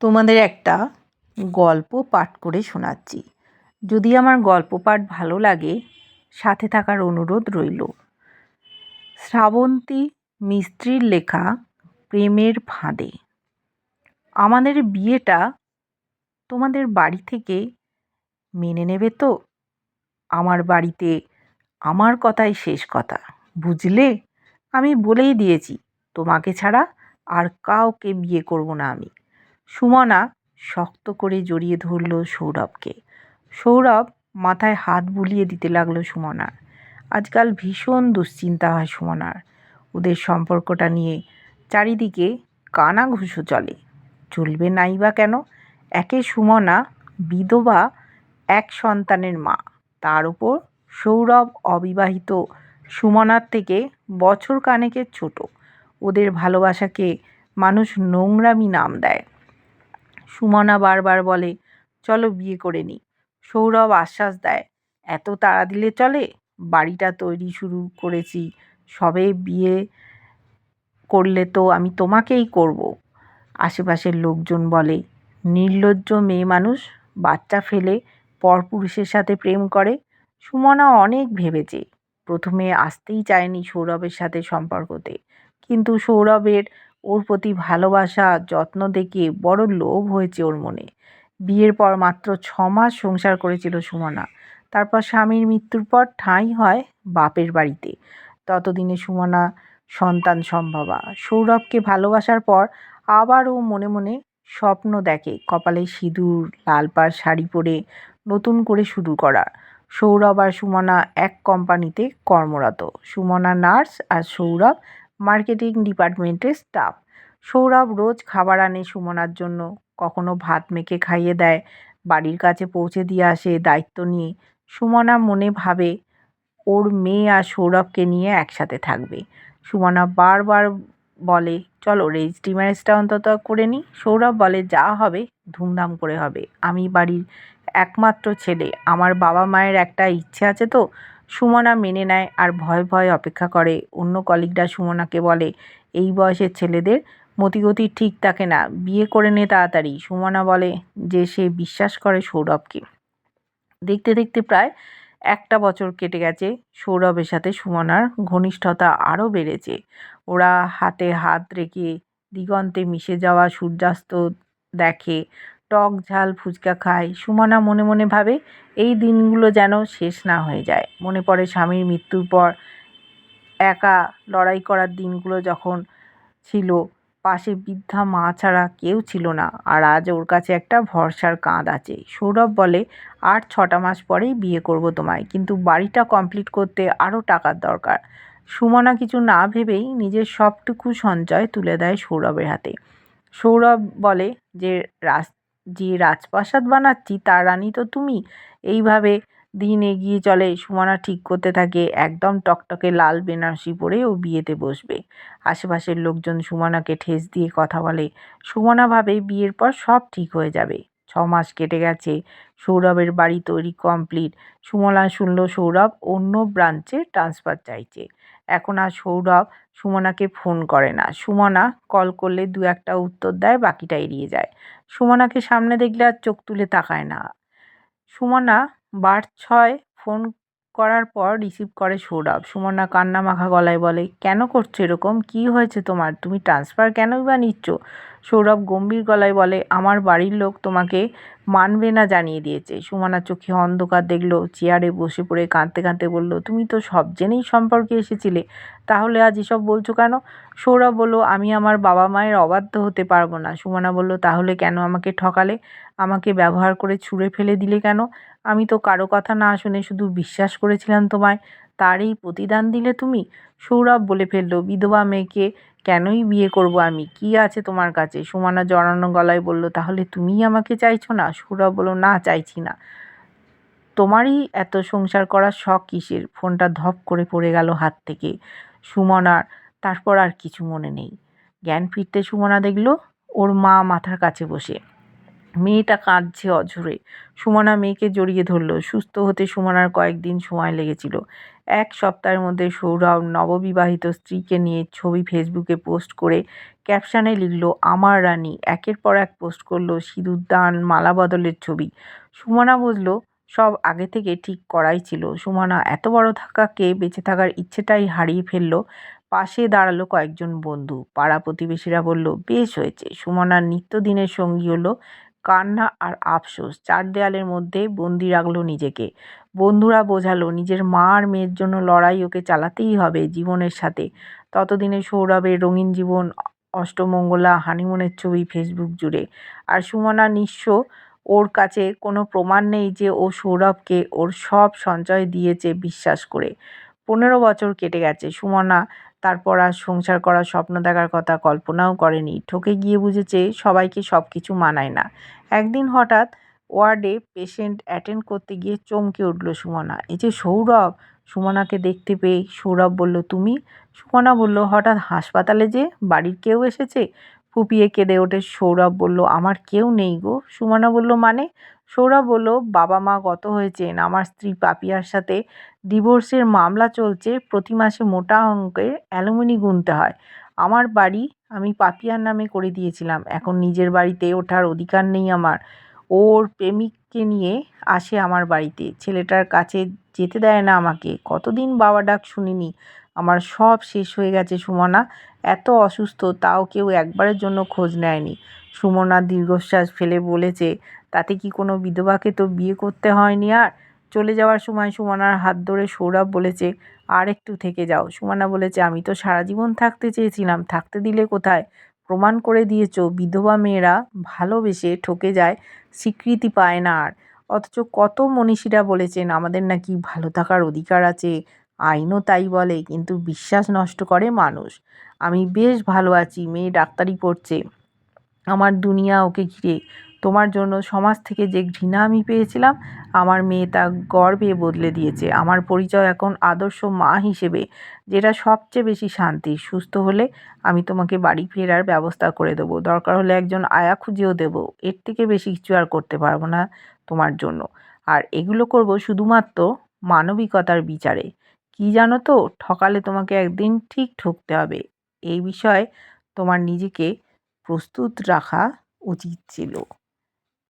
তোমাদের একটা গল্প পাঠ করে শোনাচ্ছি। যদি আমার গল্প পাঠ ভালো লাগে, সাথে থাকার অনুরোধ রইল। শ্রাবন্তী মিস্ত্রির লেখা প্রেমের ফাঁদে। আমাদের বিয়েটা তোমাদের বাড়ি থেকে মেনে নেবে তো? আমার বাড়িতে আমার কথাই শেষ কথা, বুঝলে? আমি বলেই দিয়েছি, তোমাকে ছাড়া আর কাউকে বিয়ে করব না আমি। সুমনা শক্ত করে জড়িয়ে ধরল সৌরভকে। সৌরভ মাথায় হাত বুলিয়ে দিতে লাগল সুমনার। আজকাল ভীষণ দুশ্চিন্তা হয় সুমনার। ওদের সম্পর্কটা নিয়ে চারিদিকে কানা কানাঘুষো চলে। চলবে নাই বা কেন? একে সুমনা, বিধবা, এক সন্তানের মা। তার উপর সৌরভ অবিবাহিত সুমনার থেকে বছর কানেকের ছোট। ওদের ভালোবাসাকে মানুষ নোংরামি নাম দেয়। সুমনা বারবার বলে, চলো বিয়ে করে নিই সৌরভ আশ্বাস দেয়, এত তাড়া দিলে চলে? বাড়িটা তৈরি শুরু করেছি। সবে বিয়ে করলে তো আমি তোমাকেই করব। আশেপাশের লোকজন বলে, নির্লজ্জ মেয়ে মানুষ বাচ্চা ফেলে পরপুরুষের সাথে প্রেম করে? সুমনা অনেক ভেবেছে, প্রথমে আসতেই চায়নি সৌরভের সাথে সম্পর্কতে। কিন্তু সৌরভের ওর প্রতি ভালোবাসা, যত্ন দেখে বড় লোভ হয়েছে ওর মনে। বিয়ের পর মাত্র ছ মাস সংসার করেছিল সুমনা। তারপর স্বামীর মৃত্যুর পর ঠাঁই হয় বাপের বাড়িতে। ততদিনে সুমনা সন্তান সম্ভবা। সৌরভকে ভালোবাসার পর আবার ও মনে মনে স্বপ্ন দেখে, কপালে সিঁদুর, লাল পাড় শাড়ি পরে নতুন করে শুরু করার। সৌরভ আর সুমনা এক কোম্পানিতে কর্মরত। সুমনা নার্স আর সৌরভ মার্কেটিং ডিপার্টমেন্টের স্টাফ। সৌরভ রোজ খাবার আনে সুমনার জন্য। কখনো ভাত মেখে খাইয়ে দেয়। বাড়ির কাছে পৌঁছে দিয়ে আসে দায়িত্ব নিয়ে। সুমনা মনে ভাবে, ওর মেয়ে আর সৌরভকে নিয়ে একসাথে থাকবে। সুমনা বারবার বলে, চলো রেজিস্ট্রি ম্যারেজটা অন্তত করে নিই সৌরভ বলে, যা হবে, ধুমধাম করে হবে। আমি বাড়ির একমাত্র ছেলে। আমার বাবা মায়ের একটা ইচ্ছে আছে তো। সুমনা মেনে নেয় আর ভয় ভয় অপেক্ষা করে। অন্য কলিগরা সুমনাকে বলে, এই বয়সের ছেলেদের মতিগতি ঠিক থাকে না, বিয়ে করে নে তাড়াতাড়ি। সুমনা বলে যে সে বিশ্বাস করে সৌরভকে। দেখতে দেখতে প্রায় একটা বছর কেটে গেছে, সৌরভের সাথে সুমনার ঘনিষ্ঠতা আরও বেড়েছে। ওরা হাতে হাত রেখে দিগন্তে মিশে যাওয়া সূর্যাস্ত দেখে টক ঝাল ফুচকা খাই। সুমনা মনে মনে ভাবে, এই দিনগুলো যেন শেষ না হয়ে যায়। মনে পড়ে স্বামীর মৃত্যুর পর একা লড়াই করার দিনগুলো যখন ছিল, পাশে বৃদ্ধা মা ছাড়া কেউ ছিল না, আর আজ ওর কাছে একটা ভরসার কাঁধ আছে। সৌরভ বলে, আর ছটা মাস পরেই বিয়ে করব তোমায়, কিন্তু বাড়িটা কমপ্লিট করতে আরও টাকার দরকার। সুমনা কিছু না ভেবেই নিজের সবটুকু সঞ্চয় তুলে দেয় সৌরভের হাতে। সৌরভ বলে যে রাস যে রাজপ্রাসাদ বানাচ্ছি, তার রানী তো তুমি। এইভাবে দিন এগিয়ে চলে, সুমনা ঠিক করতে থাকে, একদম টকটকে লাল বেনারসি পরে ও বিয়েতে বসবে। আশেপাশের লোকজন সুমনাকে ঠেস দিয়ে কথা বলে। সুমনা ভাবে বিয়ের পর সব ঠিক হয়ে যাবে। ছ মাস কেটে গেছে। সৌরভের বাড়ি তৈরি কমপ্লিট সুমনা শুনল সৌরভ অন্য ব্রাঞ্চে ট্রান্সফার চাইছে। এখন আর সৌরভ সুমনাকে ফোন করে না। সুমনা কল করলে দু একটা উত্তর দেয়, বাকিটা এড়িয়ে যায়। সুমনাকে সামনে দেখলে আর চোখ তুলে তাকায় না। সুমনা বার ছয় ফোন করার পর রিসিভ করে সৌরভ। সুমনা কান্না মাখা গলায় বলে, কেন করছ এরকম? কী হয়েছে তোমার? তুমি ট্রান্সফার কেনই বা নিচ্ছ? সৌরভ গম্ভীর গলায় বলে, আমার বাড়ির লোক তোমাকে মানবে না জানিয়ে দিয়েছে। সুমনা চোখে অন্ধকার দেখল, চেয়ারে বসে পড়ে কাঁদতে কাঁদতে বলল, তুমি তো সব জেনেই সম্পর্কে এসেছিলে, তাহলে আজ এসব বলছো কেন? সৌরভ বলল, আমি আমার বাবা মায়ের অবাধ্য হতে পারব না। সুমনা বলল, তাহলে কেন আমাকে ঠকালে? আমাকে ব্যবহার করে ছুঁড়ে ফেলে দিলে কেন? আমি তো কারও কথা না শুনে শুধু বিশ্বাস করেছিলাম তোমায়। তারই প্রতিদান দিলে তুমি? সৌরভ বলে ফেলল, বিধবা মেয়েকে কেনই বিয়ে করব আমি? কি আছে তোমার কাছে? সুমানা জড়ানো গলায় বলল, তাহলে তুমিই আমাকে চাইছো না? সৌরভ বলল, না, চাইছি না। তোমারই এত সংসার করার শখ কিসের? ফোনটা ধপ করে পড়ে গেল হাত থেকে। সুমনার তারপর আর কিছু মনে নেই। জ্ঞান ফিরতে সুমনা দেখল, ওর মা মাথার কাছে বসে। মেয়েটা কাঁদছে অঝরে। সুমনা মেয়েকে জড়িয়ে ধরল। সুস্থ হতে সুমনার কয়েকদিন সময় লেগেছিল। এক সপ্তাহের মধ্যে সৌরভ নববিবাহিত স্ত্রীকে নিয়ে ছবি ফেসবুকে পোস্ট করে ক্যাপশানে লিখল, আমার রানী। একের পর এক পোস্ট করল সিঁদুর দান মালা বদলের ছবি। সুমনা বুঝলো, সব আগে থেকে ঠিক করাই ছিল। সুমনা এত বড় থাকাকে বেঁচে থাকার ইচ্ছেটাই হারিয়ে ফেলল। পাশে দাঁড়াল কয়েকজন বন্ধু। পাড়া প্রতিবেশীরা বলল, বেশ হয়েছে। সুমনার নিত্যদিনের সঙ্গী হলো কান্না আর আফসোস। চার দেয়ালের মধ্যে বন্দি রাখল নিজেকে। বন্ধুরা বোঝালো, নিজের মা আর মেয়ের জন্য লড়াই ওকে চালাতেই হবে জীবনের সাথে। ততদিনে সৌরভের রঙিন জীবন, অষ্টমঙ্গলা, হানিমুনের ছবি ফেসবুক জুড়ে। আর সুমনা নিঃস্ব ওর কাছে কোনো প্রমাণ নেই যে ও সৌরভকে ওর সব সঞ্চয় দিয়েছে বিশ্বাস করে। পনেরো বছর কেটে গেছে। সুমনা তারপর আর সংসার করার স্বপ্ন দেখার কথা কল্পনাও করেনি। ঠকে গিয়ে বুঝেছে সবাইকে সব কিছু মানায় না। একদিন হঠাৎ ওয়ার্ডে পেশেন্ট অ্যাটেন্ড করতে গিয়ে চমকে উঠল সুমনা। এই যে সৌরভ! সুমনাকে দেখতে পেয়ে সৌরভ বলল, তুমি? সুমনা বলল, হঠাৎ হাসপাতালে যে বাড়ির কেউ এসেছে? ফুপিয়ে কেঁদে ওঠে সৌরভ বলল, আমার কেউ নেই গো। সুমনা বলল মানে? সৌরভ বলল, বাবা মা গত হয়েছেন। আমার স্ত্রী পাপিয়ার সাথে ডিভোর্সের মামলা চলছে। প্রতি মাসে মোটা অঙ্কের অ্যালুমিনি গুনতে হয়। আমার বাড়ি আমি পাপিয়ার নামে করে দিয়েছিলাম। এখন নিজের বাড়িতে ওঠার অধিকার নেই আমার। ওর প্রেমিককে নিয়ে আসে আমার বাড়িতে। ছেলেটার কাছে যেতে দেয় না আমাকে। কতদিন বাবা ডাক শুনিনি। আমার সব শেষ হয়ে গেছে সুমনা। এত অসুস্থ, তাও কেউ একবারের জন্য খোঁজ নেয়নি। সুমনা দীর্ঘশ্বাস ফেলে বলেছে, তাতে কি কোনো বিধবাকে তো বিয়ে করতে হয়নি আর? চলে যাওয়ার সময় সুমনার হাত ধরে সৌরভ বলেছে, আর একটু থেকে যাও। সুমনা বলেছে, আমি তো সারা জীবন থাকতে চেয়েছিলাম, থাকতে দিলে কোথায়? প্রমাণ করে দিয়েছ, বিধবা মেয়েরা ভালোবেসে ঠকে যায়, স্বীকৃতি পায় না আর। অথচ কত মনীষীরা বলেছেন, আমাদের নাকি ভালো থাকার অধিকার আছে। আইনও তাই বলে, কিন্তু বিশ্বাস নষ্ট করে মানুষ। আমি বেশ ভালো আছি, মেয়ে ডাক্তারি পড়ছে আমার দুনিয়া ওকে ঘিরে। তোমার জন্য সমাজ থেকে যে ঘৃণা আমি পেয়েছিলাম, আমার মেয়ে তা গর্বে বদলে দিয়েছে। আমার পরিচয় এখন আদর্শ মা হিসেবে, যেটা সবচেয়ে বেশি শান্তি। সুস্থ হলে আমি তোমাকে বাড়ি ফেরার ব্যবস্থা করে দেবো। দরকার হলে একজন আয়া খুঁজেও দেবো। এর থেকে বেশি কিছু আর করতে পারব না তোমার জন্য। আর এগুলো করব শুধুমাত্র মানবিকতার বিচারে। কি জানো তো? ঠকালে তোমাকে একদিন ঠিক ঠকতে হবে। এই বিষয়ে তোমার নিজেকে প্রস্তুত রাখা উচিত ছিল।